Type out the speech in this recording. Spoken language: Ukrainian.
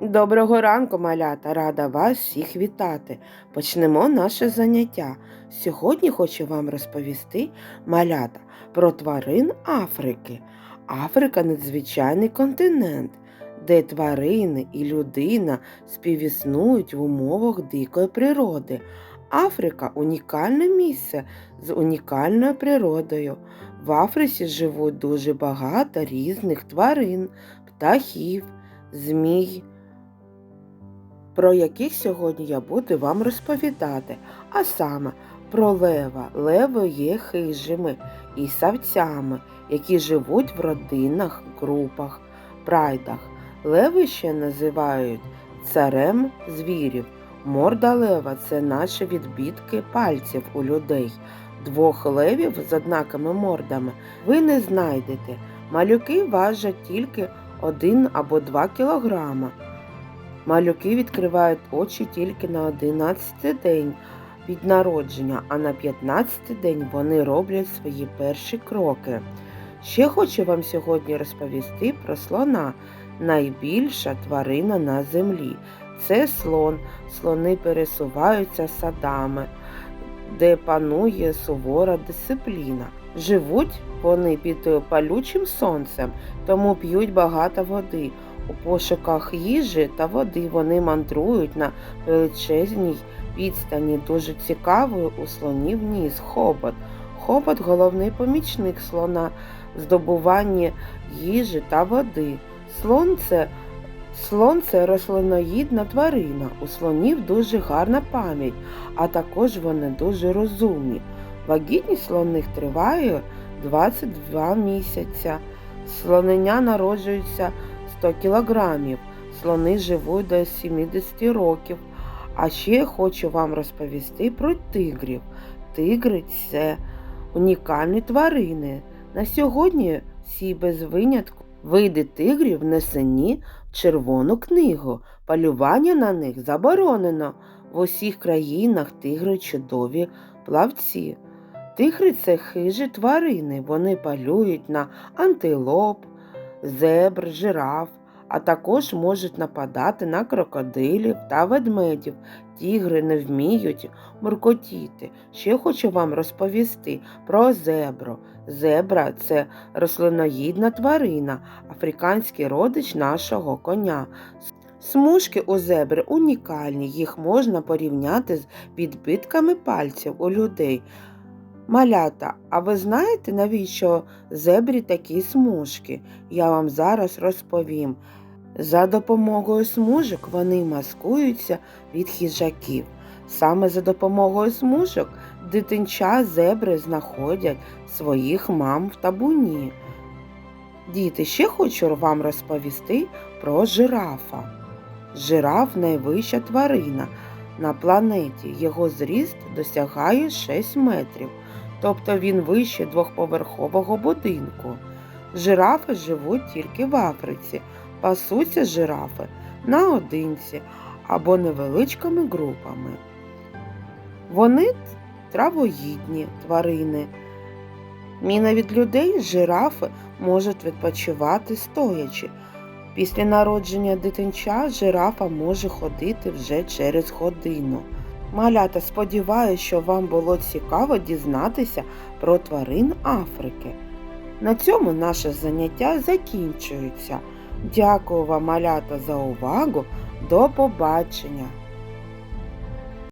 Доброго ранку, малята! Рада вас всіх вітати. Почнемо наше заняття. Сьогодні хочу вам розповісти малята про тварин Африки. Африка надзвичайний континент, де тварини і людина співіснують в умовах дикої природи. Африка унікальне місце з унікальною природою. В Африці живуть дуже багато різних тварин, птахів, змій про яких сьогодні я буду вам розповідати, а саме про лева. Леви є хижими і савцями, які живуть в родинах, групах, прайдах. Леви ще називають царем звірів. Морда лева це наші відбітки пальців у людей. Двох левів з однакими мордами ви не знайдете. Малюки важать тільки один або два кілограма. Малюки відкривають очі тільки на 11 день від народження, а на 15 день вони роблять свої перші кроки. Ще хочу вам сьогодні розповісти про слона, найбільша тварина на землі. Це слон. Слони пересуваються садами, де панує сувора дисципліна. Живуть вони під палючим сонцем, тому п'ють багато води. У пошуках їжі та води вони мандрують на величезній відстані. Дуже цікавою у слонів ніс хобот. Хобот головний помічник слона в здобуванні їжі та води. Слон це, слон це рослиноїдна тварина. У слонів дуже гарна пам'ять, а також вони дуже розумні. Вагітність слоних триває 22 місяця. Слонення народжується 100 кілограмів. Слони живуть до 70 років. А ще хочу вам розповісти про тигрів. Тигри це унікальні тварини. На сьогодні всі без винятку види тигрів внесені в Червону книгу. Полювання на них заборонено. В усіх країнах тигри чудові плавці. Тигри це хижі тварини. Вони полюють на антилоп, зебр, жираф, а також можуть нападати на крокодилів та ведмедів. Тігри не вміють муркотіти. Ще хочу вам розповісти про зебру. Зебра це рослиноїдна тварина, африканський родич нашого коня. Смужки у зебри унікальні, їх можна порівняти з відбитками пальців у людей. Малята, а ви знаєте, навіщо зебрі такі смужки? Я вам зараз розповім. За допомогою смужок вони маскуються від хижаків. Саме за допомогою смужок дитинча зебри знаходять своїх мам в табуні. Діти, ще хочу вам розповісти про жирафа. Жираф найвища тварина на планеті. Його зріст досягає 6 метрів тобто він вище двохповерхового будинку. Жирафи живуть тільки в Африці, пасуться жирафи наодинці або невеличкими групами. Вони травоїдні тварини. Міна від людей жирафи можуть відпочивати стоячи. Після народження дитинча жирафа може ходити вже через годину. Малята, сподіваюся, що вам було цікаво дізнатися про тварин Африки. На цьому наше заняття закінчується. Дякую вам, малята, за увагу. До побачення!